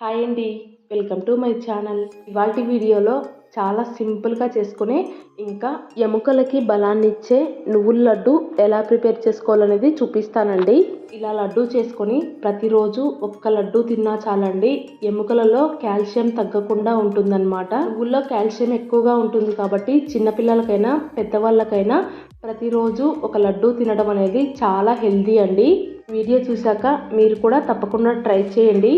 Hi అండి welcome to my channel. ఇవాటి వీడియోలో చాలా సింపుల్గా చేసుకునే ఇంకా ఎముకలకి బలాన్ని ఇచ్చే నువ్వుల లడ్డు ఎలా ప్రిపేర్ చేసుకోవాలనేది చూపిస్తానండి. ఇలా లడ్డు చేసుకొని ప్రతిరోజు ఒక్క లడ్డు తిన్నా చాలండి. ఎముకలలో కాల్షియం తగ్గకుండా ఉంటుందన్నమాట. నువ్వుల్లో కాల్షియం ఎక్కువగా ఉంటుంది కాబట్టి చిన్నపిల్లలకైనా పెద్దవాళ్ళకైనా ప్రతిరోజు ఒక లడ్డు తినడం అనేది చాలా హెల్దీ అండి. వీడియో చూశాక మీరు కూడా తప్పకుండా ట్రై చేయండి.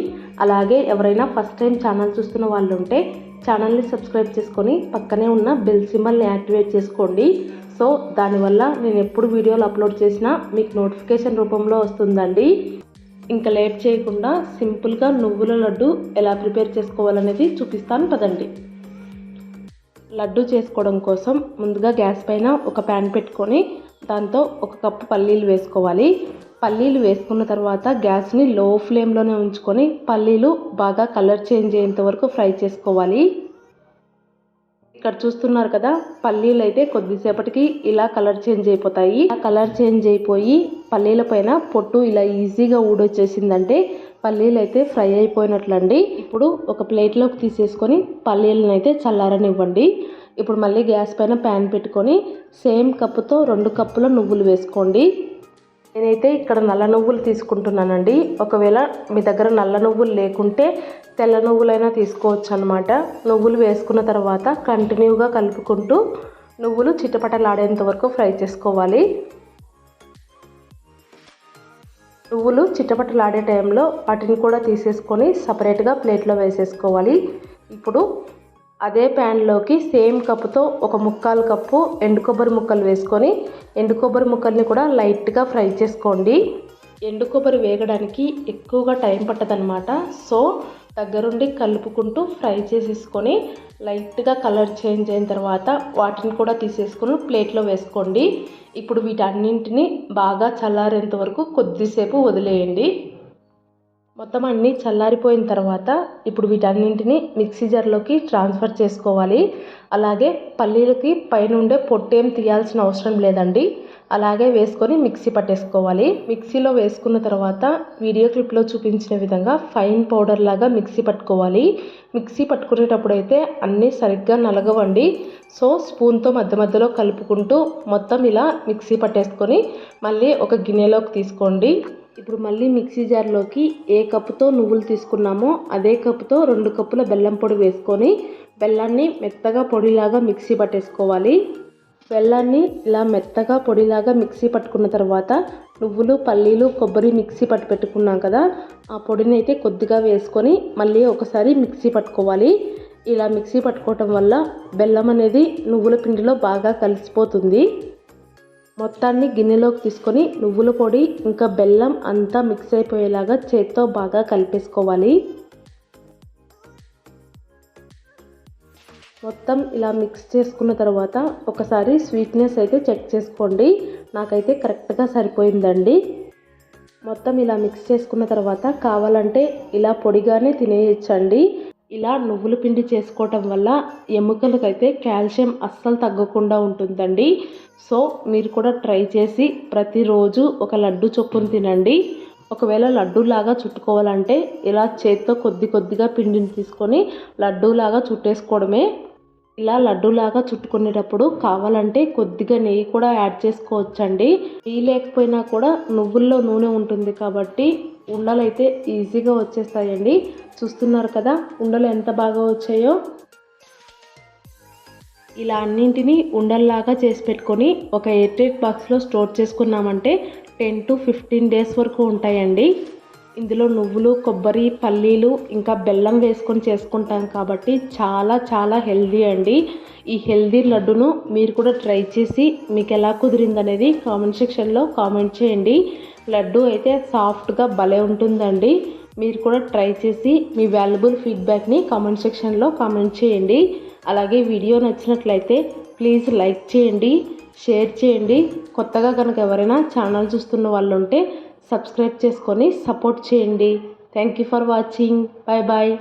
అలాగే ఎవరైనా ఫస్ట్ టైం ఛానల్ చూస్తున్న వాళ్ళు ఉంటే ఛానల్ని సబ్స్క్రైబ్ చేసుకొని పక్కనే ఉన్న బెల్ సింబల్ని యాక్టివేట్ చేసుకోండి. సో దానివల్ల నేను ఎప్పుడు వీడియోలు అప్లోడ్ చేసినా మీకు నోటిఫికేషన్ రూపంలో వస్తుందండి. ఇంకా లేట్ చేయకుండా సింపుల్గా నువ్వుల లడ్డు ఎలా ప్రిపేర్ చేసుకోవాలనేది చూపిస్తాను పదండి. లడ్డు చేసుకోవడం కోసం ముందుగా గ్యాస్ పైన ఒక ప్యాన్ పెట్టుకొని దాంతో ఒక కప్పు పల్లీలు వేసుకోవాలి. పల్లీలు వేసుకున్న తర్వాత గ్యాస్ని లో ఫ్లేమ్లోనే ఉంచుకొని పల్లీలు బాగా కలర్ చేంజ్ అయ్యేంత వరకు ఫ్రై చేసుకోవాలి. ఇక్కడ చూస్తున్నారు కదా పల్లీలు అయితే కొద్దిసేపటికి ఇలా కలర్ చేంజ్ అయిపోతాయి. ఆ కలర్ చేంజ్ అయిపోయి పల్లీల పైన పొట్టు ఇలా ఈజీగా ఊడొచ్చేసిందంటే పల్లీలు అయితే ఫ్రై అయిపోయినట్లండి. ఇప్పుడు ఒక ప్లేట్లోకి తీసేసుకొని పల్లీలను అయితే చల్లారనివ్వండి. ఇప్పుడు మళ్ళీ గ్యాస్ పైన ప్యాన్ పెట్టుకొని సేమ్ కప్పుతో రెండు కప్పుల నువ్వులు వేసుకోండి. నేనైతే ఇక్కడ నల్ల నువ్వులు తీసుకుంటున్నానండి. ఒకవేళ మీ దగ్గర నల్ల నువ్వులు లేకుంటే తెల్ల నువ్వులైనా తీసుకోవచ్చు అనమాట నువ్వులు వేసుకున్న తర్వాత కంటిన్యూగా కలుపుకుంటూ నువ్వులు చిటపటలాడేంత వరకు ఫ్రై చేసుకోవాలి. నువ్వులు చిటపటలాడే టైంలో వాటిని కూడా తీసేసుకొని సపరేట్గా ప్లేట్లో వేసేసుకోవాలి. ఇప్పుడు అదే ప్యాన్లోకి సేమ్ కప్పుతో ఒక ముక్కాలు కప్పు ఎండు కొబ్బరి ముక్కలు వేసుకొని ఎండు కొబ్బరి ముక్కల్ని కూడా లైట్గా ఫ్రై చేసుకోండి. ఎండు కొబ్బరి వేగడానికి ఎక్కువగా టైం పట్టదనమాట సో దగ్గరుండి కలుపుకుంటూ ఫ్రై చేసేసుకొని లైట్గా కలర్ చేంజ్ అయిన తర్వాత వాటిని కూడా తీసేసుకొని ప్లేట్లో వేసుకోండి. ఇప్పుడు వీటన్నింటిని బాగా చల్లారేంత వరకు కొద్దిసేపు వదిలేయండి. మొత్తం అన్నీ చల్లారిపోయిన తర్వాత ఇప్పుడు వీటన్నింటిని మిక్సీ జార్లోకి ట్రాన్స్ఫర్ చేసుకోవాలి. అలాగే పల్లీలకి పైన ఉండే పొట్టేం తీయాల్సిన అవసరం లేదండి. అలాగే వేసుకొని మిక్సీ పట్టేసుకోవాలి. మిక్సీలో వేసుకున్న తర్వాత వీడియో క్లిప్లో చూపించిన విధంగా ఫైన్ పౌడర్ లాగా మిక్సీ పట్టుకోవాలి. మిక్సీ పట్టుకునేటప్పుడు అయితే అన్నీ సరిగ్గా నలగవండి. సో స్పూన్తో మధ్య మధ్యలో కలుపుకుంటూ మొత్తం ఇలా మిక్సీ పట్టేసుకొని మళ్ళీ ఒక గిన్నెలోకి తీసుకోండి. ఇప్పుడు మళ్ళీ మిక్సీ జార్లోకి ఏ కప్పుతో నువ్వులు తీసుకున్నామో అదే కప్పుతో రెండు కప్పుల బెల్లం పొడి వేసుకొని బెల్లాన్ని మెత్తగా పొడిలాగా మిక్సీ పట్టేసుకోవాలి. బెల్లాన్ని ఇలా మెత్తగా పొడిలాగా మిక్సీ పట్టుకున్న తర్వాత నువ్వులు పల్లీలు కొబ్బరి మిక్సీ పట్టు పెట్టుకున్నాం కదా ఆ పొడిని అయితే కొద్దిగా వేసుకొని మళ్ళీ ఒకసారి మిక్సీ పట్టుకోవాలి. ఇలా మిక్సీ పట్టుకోవటం వల్ల బెల్లం అనేది నువ్వుల పిండిలో బాగా కలిసిపోతుంది. మొత్తాన్ని గిన్నెలోకి తీసుకొని నువ్వుల పొడి ఇంకా బెల్లం అంతా మిక్స్ అయిపోయేలాగా చేత్తో బాగా కలిపేసుకోవాలి. మొత్తం ఇలా మిక్స్ చేసుకున్న తర్వాత ఒకసారి స్వీట్నెస్ అయితే చెక్ చేసుకోండి. నాకైతే కరెక్ట్గా సరిపోయిందండి. మొత్తం ఇలా మిక్స్ చేసుకున్న తర్వాత కావాలంటే ఇలా పొడిగానే తినేయచ్చండి. ఇలా నువ్వుల పిండి చేసుకోవటం వల్ల ఎముకలకైతే కాల్షియం అస్సలు తగ్గకుండా ఉంటుందండి. సో మీరు కూడా ట్రై చేసి ప్రతిరోజు ఒక లడ్డు చొప్పున తినండి. ఒకవేళ లడ్డూలాగా చుట్టుకోవాలంటే ఇలా చేత్తో కొద్ది కొద్దిగా పిండిని తీసుకొని లడ్డూలాగా చుట్టేసుకోవడమే. ఇలా లడ్డూలాగా చుట్టుకునేటప్పుడు కావాలంటే కొద్దిగా నెయ్యి కూడా యాడ్ చేసుకోవచ్చండి. నెయ్యి లేకపోయినా కూడా నువ్వుల్లో నూనె ఉంటుంది కాబట్టి ఉండలు అయితే ఈజీగా వచ్చేస్తాయండి. చూస్తున్నారు కదా ఉండలు ఎంత బాగా వచ్చాయో. ఇలా అన్నింటినీ ఉండల్లాగా చేసి పెట్టుకొని ఒక ఎయిర్టైట్ బాక్స్లో స్టోర్ చేసుకున్నామంటే టెన్ టు ఫిఫ్టీన్ డేస్ వరకు ఉంటాయండి. ఇందులో నువ్వులు కొబ్బరి పల్లీలు ఇంకా బెల్లం వేసుకొని చేసుకుంటాం కాబట్టి చాలా చాలా హెల్దీ అండి. ఈ హెల్దీ లడ్డును మీరు కూడా ట్రై చేసి మీకు ఎలా కుదిరిందనేది కామెంట్ సెక్షన్లో కామెంట్ చేయండి. లడ్డు అయితే సాఫ్ట్గా భలే ఉంటుందండి. మీరు కూడా ట్రై చేసి మీ వాల్యుబుల్ ఫీడ్బ్యాక్ని కామెంట్ సెక్షన్లో కామెంట్ చేయండి. అలాగే వీడియో నచ్చినట్లయితే ప్లీజ్ లైక్ చేయండి షేర్ చేయండి. కొత్తగా కనుక ఎవరైనా ఛానల్ చూస్తున్న వాళ్ళు ఉంటే సబ్స్క్రైబ్ చేసుకొని సపోర్ట్ చేయండి. Thank you for watching bye bye